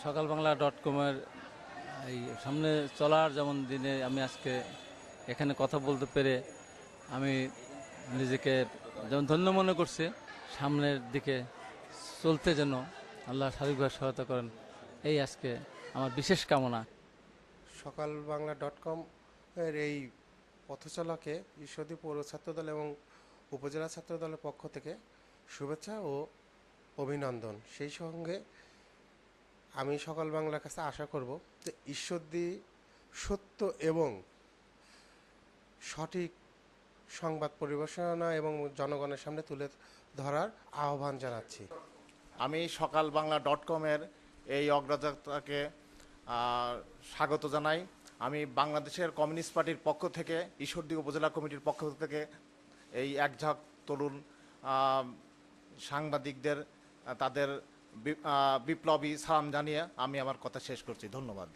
সকাল বাংলা ডট কমের এই সামনে চলার যেমন দিনে আমি আজকে এখানে কথা বলতে পেরে আমি নিজেকে যেমন ধন্য মনে করছি, সামনের দিকে চলতে যেন আল্লাহ শারীরিকভাবে সহায়তা করেন, এই আজকে আমার বিশেষ কামনা। সকাল বাংলা ডট কম এর এই পথচলাকে ঈশ্বরদী পৌর ছাত্রদল এবং উপজেলা ছাত্রদলের পক্ষ থেকে শুভেচ্ছা ও অভিনন্দন। সেই সঙ্গে আমি সকাল বাংলার কাছে আশা করব যে ঈশ্বরদী সত্য এবং সঠিক সংবাদ পরিবেশনা এবং জনগণের সামনে তুলে ধরার আহ্বান জানাচ্ছি। আমি সকাল বাংলা ডট কমের এই অগ্রযাত্রাকে স্বাগত জানাই। আমি বাংলাদেশের কমিউনিস্ট পার্টির পক্ষ থেকে, ঈশ্বরদী উপজেলা কমিটির পক্ষ থেকে এই একঝাঁক তরুণ সাংবাদিকদের, তাদের বিপ্লবী সালাম জানিয়ে আমি আমার কথা শেষ করছি। ধন্যবাদ।